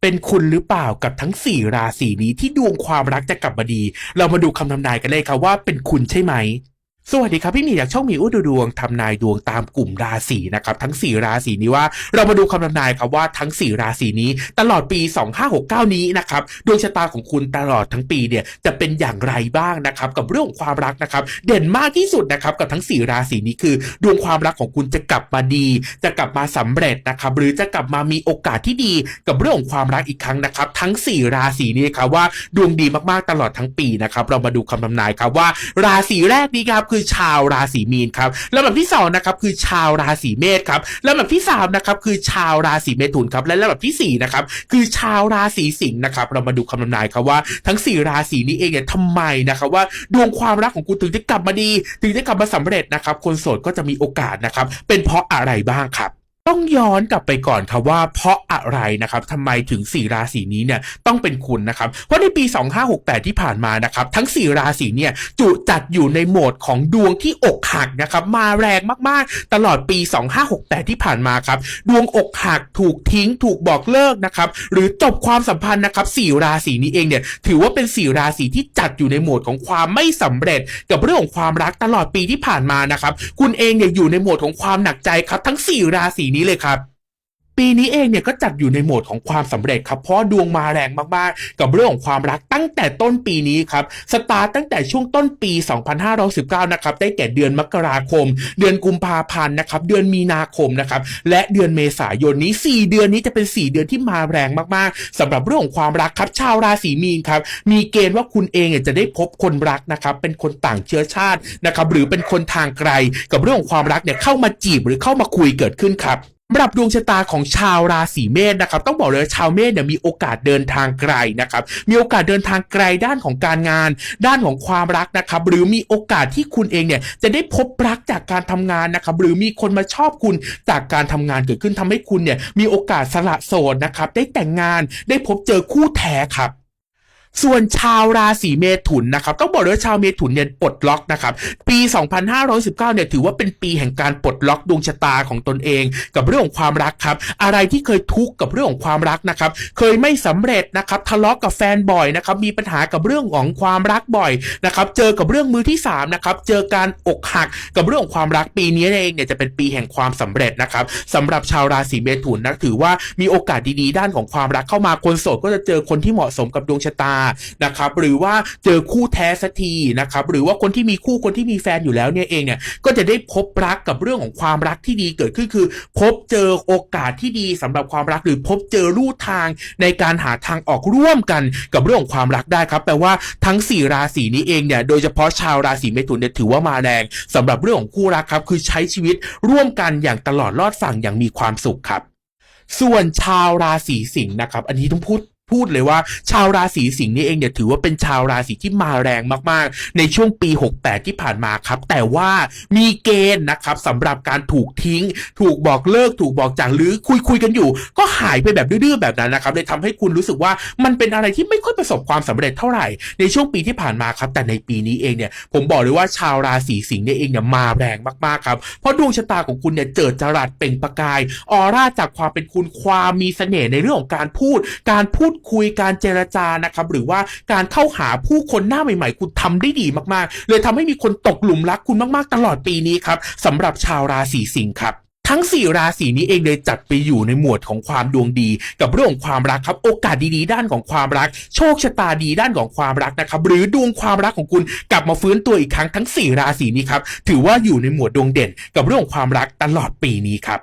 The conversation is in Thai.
เป็นคุณหรือเปล่ากับทั้ง 4 ราศีนี้ที่ดวงความรักจะกลับมาดี เรามาดูคำทำนายกันเลยครับว่าเป็นคุณใช่ไหม สวัสดีครับ พี่หมีจากช่องมีอู้ดูดวงทำนายดวงตามกลุ่มราศีนะครับทั้ง 4 ราศีนี้ว่าเรามาดูคำทำนายครับว่าทั้ง 4 ราศีนี้ตลอดปี 2569 นี้นะครับดวงชะตาของคุณตลอดทั้งปีเนี่ยจะเป็นอย่างไรบ้างนะครับกับเรื่องของความรักนะครับเด่นมากที่สุดนะครับกับทั้ง 4 ราศีนี้คือ ดวงความรักของคุณจะกลับมาดี จะกลับมาสำเร็จนะครับหรือจะกลับมามีโอกาสที่ดีกับเรื่องของความรักอีกครั้งนะครับทั้ง 4 ราศีนี้ครับว่าดวงดีมากๆตลอดทั้งปีนะครับเรามาดูคำทำนายครับว่าราศีแรกนี้ครับคือือชาวราศีมีนครับลำดับที่สองนะครับคือชาวราศีเมษครับลำดับที่สามนะครับคือชาวราศีเมถุนครับและลำดับที่สี่นะครับคือชาวราศีสิงห์นะครับเรามาดูคำนำนายครับว่าทั้ง 4 ราศีนี้เองเนี่ยทำไมนะครับว่าดวงความรักของคุณถึงจะกลับมาดี ถึงจะกลับมาสำเร็จนะครับคนโสดก็จะมีโอกาสนะครับเป็นเพราะอะไรบ้างครับ ต้องย้อนกลับไปก่อนครับว่าเพราะอะไรนะครับทำไมถึง 4 ราศีนี้เนี่ยต้องเป็นคุณนะครับเพราะในปี 2568 ที่ผ่านมานะครับทั้ง 4 ราศีเนี่ยจุจัดอยู่ในโหมดของดวงที่อกหักนะครับมาแรงมากๆ ตลอดปี 2568 ที่ผ่านมาครับดวงอกหักถูกทิ้งถูกบอกเลิกนะครับหรือจบความสัมพันธ์นะครับ4ราศีนี้เองเนี่ยถือว่าเป็น 4 ราศีที่จัดอยู่ในโหมดของความไม่สำเร็จ กับเรื่องของความรักตลอดปีที่ผ่านมานะครับคุณเองเนี่ยอยู่ในโหมดของความหนักใจครับทั้ง 4 ราศีนี้ี้เลยครับ ปีนี้เองเนี่ยก็จัดอยู่ในโหมดของความสำเร็จครับเพราะดวงมาแรงมากๆ กับเรื่องของความรักตั้งแต่ต้นปีนี้ครับสตาร์ตตั้งแต่ช่วงต้นปี 2519 นะครับได้แก่เดือนมกราคม เดือนกุมภาพันธ์นะครับเดือนมีนาคมนะครับและเดือนเมษายนนี้ 4 เดือนนี้จะเป็น 4 เดือนที่มาแรงมากๆสำหรับเรื่องของความรักครับชาวราศีมีนครับมีเกณฑ์ว่าคุณเองจะได้พบคนรักนะครับเป็นคนต่างเชื้อชาตินะครับหรือเป็นคนทางไกล กับเรื่องของความรักเนี่ยเข้ามาจีบหรือเข้ามาคุยเกิดขึ้นครับ สำหรับดวงชะตาของชาวราศีเมษนะครับ ต้องบอกเลยชาวเมษเนี่ยมีโอกาสเดินทางไกลนะครับ มีโอกาสเดินทางไกลด้านของการงาน ด้านของความรักนะครับ หรือมีโอกาสที่คุณเองเนี่ยจะได้พบรักจากการทำงานนะครับ หรือมีคนมาชอบคุณจากการทำงานเกิดขึ้นทำให้คุณเนี่ยมีโอกาสสละโสดนะครับ ได้แต่งงานได้พบเจอคู่แท้ครับ ส่วนชาวราศีเมถุนนะครับต้องบอกเลยว่าชาวเมถุนเนี่ยปลดล็อกนะครับปี 2519เนี่ยถือว่าเป็นปีแห่งการปลดล็อกดวงชะตาของตนเอง กับเรื่องของความรักครับ อะไรที่เคยทุกข์กับเรื่องของความรักนะครับ เคยไม่สำเร็จนะครับทะเลาะกับแฟนบ่อยนะครับมีปัญหากับเรื่องของความรักบ่อยนะครับเจอกับเรื่องมือที่สามนะครับเจอการอกหักกับเรื่องของความรักปีนี้เองเนี่ยจะเป็นปีแห่งความสำเร็จนะครับสำหรับชาวราศีเมถุนนะถือว่ามีโอกาสดีๆ ด้านของความรักเข้ามาคนโสดก็จะเจอคนที่เหมาะสมกับดวงชะตานะครับหรือว่าเจอคู่แท้สักทีนะครับหรือว่าคนที่มีคู่คนที่มีแฟนอยู่แล้วเนี่ยเองเนี่ยก็จะได้พบรักกับเรื่องของความรักที่ดีเกิดขึ้นคือ พบเจอโอกาสที่ดีสำหรับความรักหรือพบเจอลู่ทางในการหาทางออกร่วมกันกับเรื่องของความรักได้ครับแปลว่าทั้ง 4 ราศีนี้เองเนี่ยโดยเฉพาะชาวราศีเมถุนเนี่ยถือว่ามาแรงสำหรับเรื่องของคู่รักครับคือใช้ชีวิตร่วมกันอย่างตลอดรอดฝั่งอย่างมีความสุขครับ ส่วนชาวราศีสิงห์นะครับ อันนี้ต้องพูด พูดเลยว่า ชาวราศีสิงห์นี่เองเนี่ยถือว่าเป็นชาวราศีที่มาแรงมากๆ ในช่วงปี 68 ที่ผ่านมาครับ แต่ว่ามีเกณฑ์นะครับสำหรับการถูกทิ้ง ถูกบอกเลิกถูกบอกจากหรือคุยคุยกันอยู่ ก็หายไปแบบดื้อๆแบบนั้นนะครับเลยทำให้คุณรู้สึกว่ามันเป็นอะไรที่ไม่ค่อยประสบความสำเร็จเท่าไหร่ ในช่วงปีที่ผ่านมาครับแต่ในปีนี้เองเนี่ยผมบอกเลยว่าชาวราศีสิงห์เนี่ยเองเนี่ยมาแรงมากๆครับเพราะดวงชะตาของคุณเนี่ยเจิดจรัสเปล่งประกายออร่าจากความเป็นคุณความมีเสน่ห์ในเรื่องของการพูด การพูดคุยการเจรจานะครับหรือว่าการเข้าหาผู้คนหน้าใหม่ๆ คุณทำได้ดีมากๆ เลยทำให้มีคนตกหลุมรักคุณมากๆ ตลอดปีนี้ครับสำหรับชาวราศีสิงห์ครับทั้ง 4 ราศีนี้เองเลยจัดไปอยู่ในหมวดของความดวงดี กับเรื่องของความรักครับ โอกาสดีๆ ด้านของความรัก โชคชะตาดีด้านของความรักนะครับ หรือดวงความรักของคุณกลับมาฟื้นตัวอีกครั้งทั้ง 4 ราศีนี้ครับ ถือว่าอยู่ในหมวดดวงเด่น กับเรื่องของความรักตลอดปีนี้ครับ